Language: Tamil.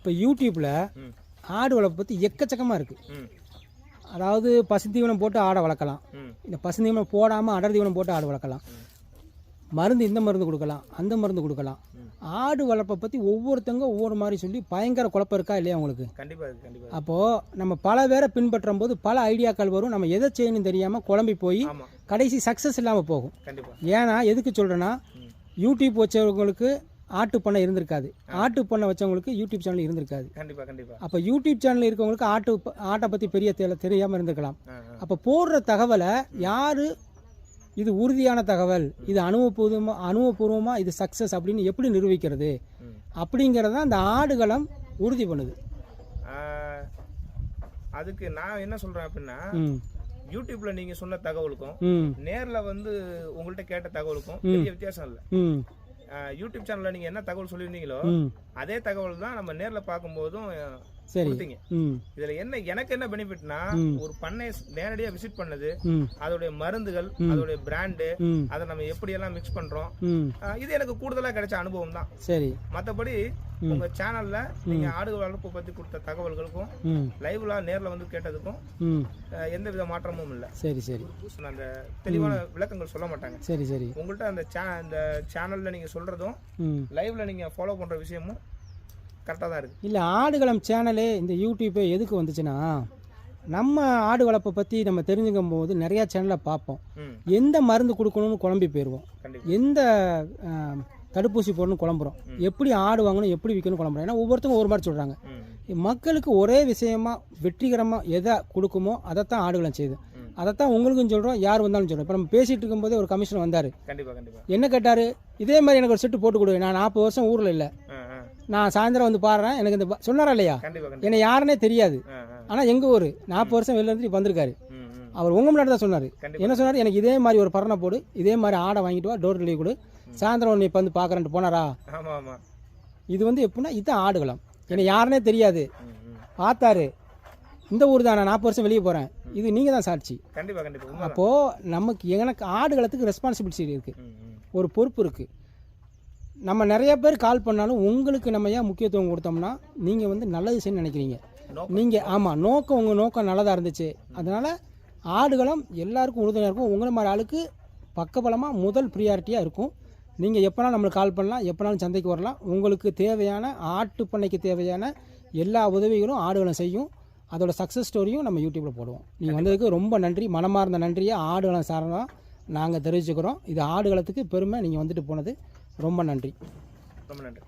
இப்போ யூடியூப்பில் ஆடு வளர்ப்பு பற்றி எக்கச்சக்கமாக இருக்குது அதாவது பசுந்தீவனம் போட்டு ஆடை வளர்க்கலாம். இந்த பசுந்தீவனம் போடாமல் அடர் தீவனம் போட்டு ஆடு வளர்க்கலாம். மருந்து இந்த மருந்து கொடுக்கலாம் அந்த மருந்து கொடுக்கலாம். ஆடு வளர்ப்பை பற்றி ஒவ்வொருத்தங்க ஒவ்வொரு மாதிரி சொல்லி பயங்கர குழப்பம் இருக்கா இல்லையா உங்களுக்கு? கண்டிப்பா இருக்கு கண்டிப்பா இருக்கு. அப்போது நம்ம பல பேரை பின்பற்றும் போது பல ஐடியாக்கள் வரும். நம்ம எதை செய்யணும்னு தெரியாமல் குழம்பி போய் கடைசி சக்ஸஸ் இல்லாமல் போகும். ஏன்னா எதுக்கு சொல்கிறேன்னா. யூடியூப் வச்சவங்களுக்கு ஆட்டு பண்ணை இருந்திருக்காது. ஆட்டு பண்ணை வச்சவங்களுக்கு யூடியூப் சேனல் இருந்திருக்காது. கண்டிப்பா கண்டிப்பா. அப்போ யூடியூப் சேனல் இருக்கவங்களுக்கு ஆட்டு ஆட்டை பற்றி பெரிய தெரியாமல் இருந்திருக்கலாம். அப்போ போடுற தகவலை யார் இது உறுதியான தகவல் இது அனுபவபூர்வமாக அனுபவபூர்வமாக இது சக்ஸஸ் அப்படின்னு எப்படி நிரூபிக்கிறது. அப்படிங்கிறத அந்த ஆடுகளம் உறுதி பண்ணுது. அதுக்கு நான் என்ன சொல்றேன் அப்படின்னா யூடியூப்ல நீங்க சொன்ன தகவலுக்கும் நேர்ல வந்து உங்கள்ட்ட கேட்ட தகவலுக்கும் பெரிய வித்தியாசம் இல்ல. யூடியூப் சேனல்ல நீங்க என்ன தகவல் சொல்லியிருந்தீங்களோ அதே தகவல் தான் நம்ம நேர்ல பார்க்கும்போதும் கொடுத்தீங்க. இதுல என்ன எனக்கு என்ன பெனிஃபிட்னா. ஒரு பண்ணைய நேரடியா விசிட் பண்ணது அதோடைய மருந்துகள் அதோடைய பிராண்டு அதை நம்ம எப்படி எல்லாம் மிக்ஸ் பண்றோம் இது எனக்கு கூடுதலா கிடைச்ச அனுபவம் தான். சரி. மத்தபடி உங்க சேனல்ல நீங்க ஆடு வளர்ப்பு பத்தி கொடுத்த தகவல்களுக்கும் லைவ்ல நேர்ல வந்து கேட்டதுக்கும் எந்த வித மாற்றமும் இல்ல. சரி சரி. அந்த தெளிவான விளக்கங்கள் சொல்ல மாட்டாங்க. சரி சரி. உங்கள்ட்ட அந்த அந்த சேனல்ல நீங்க சொல்றதும் லைவ்ல நீங்க ஃபாலோ பண்ற விஷயமும் கரெக்டா தான் இருக்கு. இல்லை ஆடுகளம் சேனலே இந்த யூடியூப்பே எதுக்கு வந்துச்சுன்னா நம்ம ஆடு வளர்ப்பை பற்றி நம்ம தெரிஞ்சுக்கும் போது நிறையா சேனலை பார்ப்போம். எந்த மருந்து கொடுக்கணும்னு குழம்பி போயிடுவோம் எந்த தடுப்பூசி போடணும்னு குழம்புறோம். எப்படி ஆடு வாங்கணும் எப்படி விற்கணும் குழம்புறோம். ஏன்னா ஒவ்வொருத்தரும் ஒவ்வொரு மாதிரி சொல்கிறாங்க மக்களுக்கு ஒரே விஷயமா வெற்றிகரமாக எதை கொடுக்குமோ அதைத்தான் ஆடுகளம் செய்யுது. அதைத்தான் உங்களுக்கும் சொல்கிறோம் யார் வந்தாலும் சொல்கிறோம் இப்போ நம்ம பேசிகிட்டு இருக்கும்போதே ஒரு கமிஷனர் வந்தார். என்ன கேட்டார்? இதே மாதிரி எனக்கு ஒரு செட்டு போட்டு கொடு. நான் நாற்பது வருஷம் ஊரில் இல்லை. நான் சாயந்தரம் வந்து பாடுறேன். எனக்கு இந்த சொன்னாரா இல்லையா? என்னை யாருன்னே தெரியாது. ஆனால் எங்கள் ஊர்? நாற்பது வருஷம் வெளில இருந்து வந்திருக்காரு. அவர் உங்கள் முன்னாடி தான் சொன்னார். என்ன சொன்னார்? எனக்கு இதே மாதிரி ஒரு பரணை போடு. இதே மாதிரி ஆடை வாங்கிட்டு வா. டோர் டெலிவரி கொடு. சாயந்தரம் ஒன்று இப்போ வந்து பார்க்குறேன்ட்டு போனாரா? இது வந்து எப்படின்னா இதுதான் ஆடுகளம். என்னை யாருன்னே தெரியாது. பார்த்தாரு. இந்த ஊர் தான் நான் நாற்பது வருஷம் வெளியே போகிறேன் இது நீங்கள் தான் சாட்சி. கண்டிப்பா கண்டிப்பா. உண்மை அப்போது நமக்கு எனக்கு ஆடுகளத்துக்கு ரெஸ்பான்சிபிலிட்டி இருக்குது ஒரு பொறுப்பு இருக்குது நம்ம நிறைய பேர் கால் பண்ணாலும் உங்களுக்கு நம்ம ஏன் முக்கியத்துவம் கொடுத்தோம்னா நீங்கள் வந்து நல்லது செய்யணும்னு நினைக்கிறீங்க. நீங்கள் ஆமாம் நோக்கம் உங்கள் நோக்கம் நல்லதாக இருந்துச்சு. அதனால் ஆடுகளம் எல்லாருக்கும் உறுதுணையாக இருக்கும். உங்களை மாதிரி ஆளுக்கு பக்கபலமாக முதல் ப்ரியாரிட்டியாக இருக்கும். நீங்கள் எப்போனாலும் நம்மளுக்கு கால் பண்ணலாம் எப்போனாலும் சந்தைக்கு வரலாம். உங்களுக்கு தேவையான ஆட்டு பண்ணைக்கு தேவையான எல்லா உதவிகளும் ஆடுகளம் செய்யும். அதோட சக்ஸஸ் ஸ்டோரியும் நம்ம யூடியூப்பில் போடுவோம். நீங்கள் வந்ததுக்கு ரொம்ப நன்றி. மனமார்ந்த நன்றியை ஆடுகளம் சாரணம் நாங்கள் தெரிவிச்சுக்கிறோம். இது ஆடுகளத்துக்கு பெருமை. நீங்கள் வந்துட்டு போனது ரொம்ப நன்றி. ரொம்ப நன்றி.